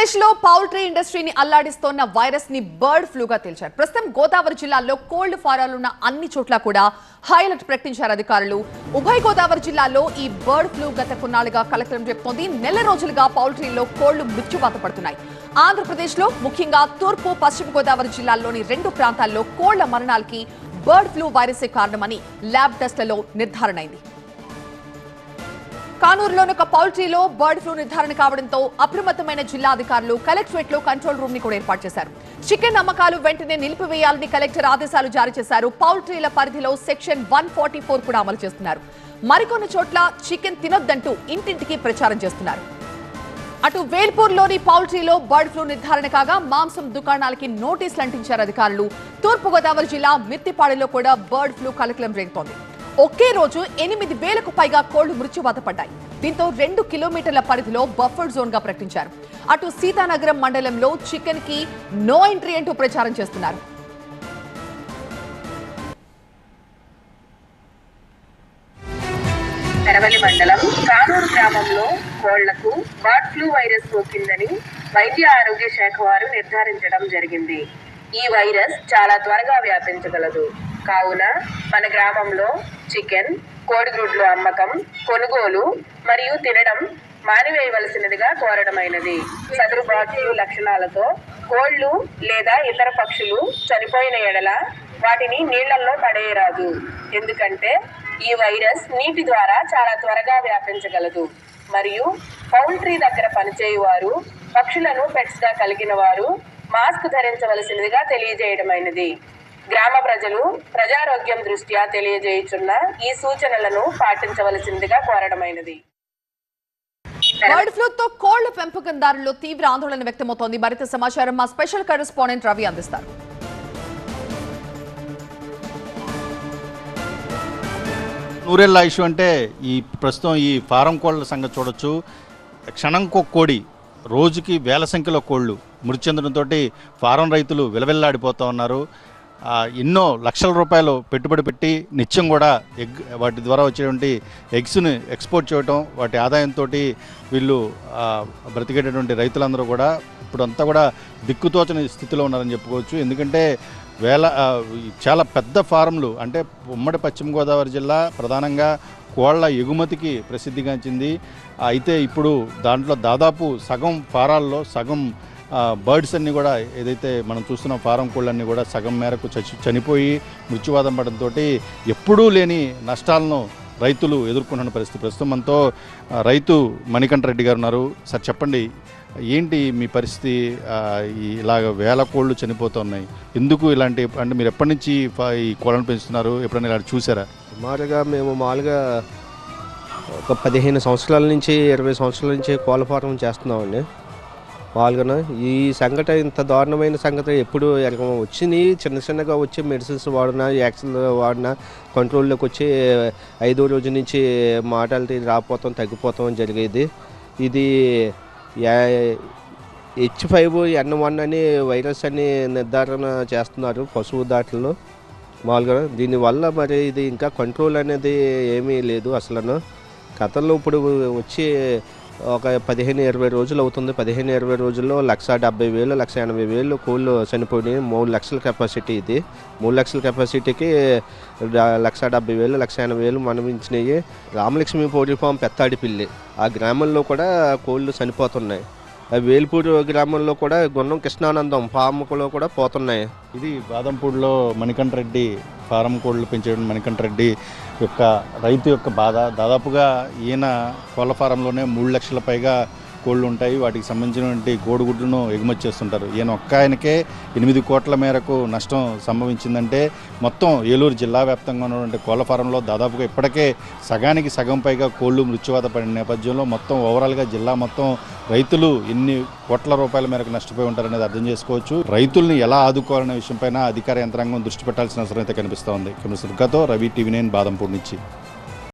ఆంధ్రప్రదేశ్లో పౌల్ట్రీ ఇండస్ట్రీని అల్లాడిస్తోన్న వైరస్ని బర్డ్ ఫ్లూగా తేల్చారు. ప్రస్తుతం గోదావరి జిల్లాలో కోల్డ్ ఫారాలున్న అన్ని చోట్ల కూడా హై అలర్ట్ ప్రకటించారు అధికారులు. ఉభయ గోదావరి జిల్లాలో ఈ బర్డ్ ఫ్లూ గత కొన్నాళ్ళుగా కలెక్టరం చెప్తోంది నెల రోజులుగా పౌల్ట్రీలో కోళ్ళు మృత్యువాత పడుతున్నాయి. ఆంధ్రప్రదేశ్లో ముఖ్యంగా తూర్పు పశ్చిమ గోదావరి జిల్లాల్లోని రెండు ప్రాంతాల్లో కోళ్ళ మరణాలకి బర్డ్ ఫ్లూ వైరసే కారణమని ల్యాబ్ టెస్టులలో నిర్ధారణ అయింది కానూరులోని ఒక పౌల్ట్రీలో బర్డ్ ఫ్లూ నిర్ధారణ కావడంతో అప్రమత్తమైన జిల్లా అధికారులు కలెక్టరేట్లో కంట్రోల్ రూమ్ని కూడా ఏర్పాటు చేశారు. చికెన్ అమ్మకాలు వెంటనే నిలిపివేయాలని కలెక్టర్ ఆదేశాలు జారీ చేశారు. పౌల్ట్రీల పరిధిలో సెక్షన్ వన్ ఫార్టీ ఫోర్ కూడా అమలు చేస్తున్నారు. మరికొన్ని చోట్ల చికెన్ తినొద్దంటూ ఇంటింటికి ప్రచారం చేస్తున్నారు. అటు వేల్పూర్లోని పౌల్ట్రీలో బర్డ్ ఫ్లూ నిర్ధారణ కాగా మాంసం దుకాణాలకి నోటీసులు అంటించారు అధికారులు. తూర్పుగోదావరి జిల్లా మిత్తిపాడులో కూడా బర్డ్ ఫ్లూ కలకలం రేగుతోంది. ఒకే రోజు ఎనిమిది వేలకు పైగా కోళ్ళు మృత్యుబాధపడ్డాయి దీంతో రెండు కిలోమీటర్ల పరిధిలో బఫర్ జోన్గా ప్రకటించారు. అటు సీతానగరం మండలంలో చికెన్కి నో ఎంట్రీ అంటూ ప్రచారం చేస్తున్నారు. తెరవలి మండలం కానూరు గ్రామంలో కోళ్ళకు బర్డ్ ఫ్లూ వైరస్ సోకిందని వైద్య ఆరోగ్య శాఖ వారు నిర్ధారించడం జరిగింది. ఈ వైరస్ చాలా త్వరగా వ్యాపించగలదు. కావున మన గ్రామంలో చికెన్ కోడిగ్రుడ్లు అమ్మకం కొనుగోలు మరియు తినడం మానివేయవలసినదిగా కోరడమైనది. సదరు బర్డ్ లక్షణాలతో కోళ్ళు లేదా ఇతర పక్షులు చనిపోయిన ఎడల వాటిని నీళ్ళలో పడేయరాదు. ఎందుకంటే ఈ వైరస్ నీటి ద్వారా చాలా త్వరగా వ్యాపించగలదు. మరియు పౌల్ట్రీ దగ్గర పనిచేయువారు పక్షులను పెట్స్గా కలిగిన వారు మాస్క్ ధరించవలసినదిగా తెలియజేయడమైనది. గ్రామ ప్రజలు ప్రజారోగ్యం దృష్ట్యా తెలియజేయుచున్న ఈ సూచనలను పాటించవలసిందిగా కోరడమైనది. బర్డ్ ఫ్లూ తో కోళ్ళ పెంపకందారుల్లో తీవ్ర ఆందోళన వ్యక్తమవుతోంది. మరింత సమాచారం మా స్పెషల్ కరెస్పాండెంట్ రవి అందిస్తారు. నూరేళ్ళ ఇష్యూ అంటే ఈ ప్రస్తుతం ఈ ఫారం కోళ్ళ సంగతి చూడొచ్చు. క్షణంకో కోడి రోజుకి వేల సంఖ్యలో కోళ్ళు మృతి చెందడంతో ఫారం రైతులు విలవిల్లాడిపోతూ ఉన్నారు. ఎన్నో లక్షల రూపాయలు పెట్టుబడి పెట్టి నిత్యం కూడా ఎగ్ వాటి ద్వారా వచ్చేటువంటి ఎగ్స్ని ఎక్స్పోర్ట్ చేయడం వాటి ఆదాయంతో వీళ్ళు బ్రతికేటటువంటి రైతులందరూ కూడా ఇప్పుడు అంతా కూడా దిక్కుతోచని స్థితిలో ఉన్నారని చెప్పుకోవచ్చు. ఎందుకంటే వేల చాలా పెద్ద ఫారంలు అంటే ఉమ్మడి పశ్చిమ గోదావరి జిల్లా ప్రధానంగా కోళ్ళ ఎగుమతికి ప్రసిద్ధిగాంచింది. అయితే ఇప్పుడు దాంట్లో దాదాపు సగం ఫారాల్లో సగం బర్డ్స్ అన్నీ కూడా ఏదైతే మనం చూస్తున్న ఫారం కోళ్ళన్నీ కూడా సగం మేరకు చచ్చి చనిపోయి మృత్యువాదం పడంతో ఎప్పుడూ లేని నష్టాలను రైతులు ఎదుర్కొంటున్న పరిస్థితి. ప్రస్తుతం మనతో రైతు మణికంఠ రెడ్డి గారు ఉన్నారు. సార్ చెప్పండి ఏంటి మీ పరిస్థితి? ఇలాగ వేల కోళ్ళు చనిపోతున్నాయి. ఎందుకు ఇలాంటి అంటే మీరు ఎప్పటి నుంచి ఈ కోళ్ళను పెంచుతున్నారు? ఎప్పుడైనా ఇలా చూసారా? సుమారుగా మేము మామూలుగా ఒక పదిహేను సంవత్సరాల నుంచి ఇరవై సంవత్సరాల నుంచి కోళ్ళ ఫారం చేస్తున్నామండి. పాల్గొన ఈ సంఘటన ఇంత దారుణమైన సంఘటన ఎప్పుడు ఎరగ వచ్చింది? చిన్న చిన్నగా వచ్చి మెడిసిన్స్ వాడినా యాక్సిల్ వాడినా కంట్రోల్లోకి వచ్చి ఐదో రోజు నుంచి మాటలు రాకపోతాం తగ్గిపోతాం జరిగేది. ఇది హెచ్ ఫైవ్ ఎన్ వన్ అని వైరస్ అని నిర్ధారణ చేస్తున్నారు పశువు దాటిలో మామూలుగా దీనివల్ల మరి ఇది ఇంకా కంట్రోల్ అనేది ఏమీ లేదు అసలు కథల్లో ఇప్పుడు వచ్చి ఒక పదిహేను ఇరవై రోజులు అవుతుంది. పదిహేను ఇరవై రోజుల్లో లక్ష డెబ్బై వేలు లక్ష ఎనభై వేలు కోళ్ళు చనిపోయినాయి. మూడు లక్షల కెపాసిటీ ఇది. మూడు లక్షల కెపాసిటీకి లక్ష డెబ్బై వేలు లక్ష ఎనభై వేలు మనమించినాయి రామలక్ష్మి పోటీ ఫామ్ పెత్తాడిపిల్లి. ఆ గ్రామంలో కూడా కోళ్ళు చనిపోతున్నాయి. ఆ వేల్పూరు గ్రామంలో కూడా గున్నం కృష్ణానందం ఫామ్లో కూడా పోతున్నాయి. ఇది బాదంపూడిలో మణికంఠ రెడ్డి ఫారం కోళ్ళు పెంచే మణికంఠ రెడ్డి యొక్క రైతు యొక్క బాధ. దాదాపుగా ఈయన కోళ్ళ ఫారంలోనే మూడు లక్షల పైగా కోళ్ళు ఉంటాయి వాటికి సంబంధించినటువంటి కోడిగుడ్లను ఎగుమతి చేస్తుంటారు. ఈయన ఒక్క ఆయనకే ఎనిమిది కోట్ల మేరకు నష్టం సంభవించిందంటే మొత్తం ఏలూరు జిల్లా వ్యాప్తంగా ఉన్నటువంటి కోళ్ళ ఫారంలో దాదాపుగా ఇప్పటికే సగానికి సగం పైగా కోళ్ళు మృత్యువాత పడిన నేపథ్యంలో మొత్తం ఓవరాల్గా జిల్లా మొత్తం రైతులు ఎన్ని కోట్ల రూపాయల మేరకు నష్టపోయి ఉంటారనేది అర్థం చేసుకోవచ్చు. రైతుల్ని ఎలా ఆదుకోవాలనే విషయంపైన అధికార యంత్రాంగం దృష్టి పెట్టాల్సిన అవసరం అయితే కనిపిస్తోంది కెమెరా సుర్గాతో రవి టీవీ నైన్ బాదంపూడి నుంచి.